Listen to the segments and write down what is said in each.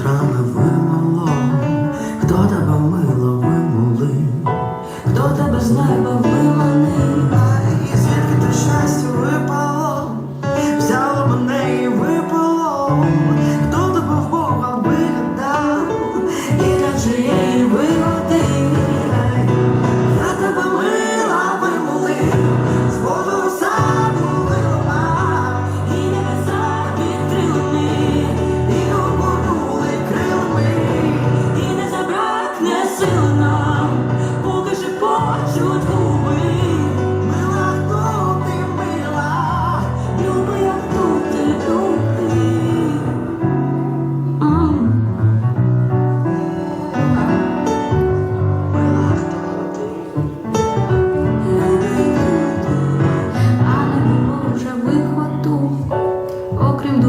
drama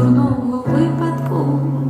дурного випадку.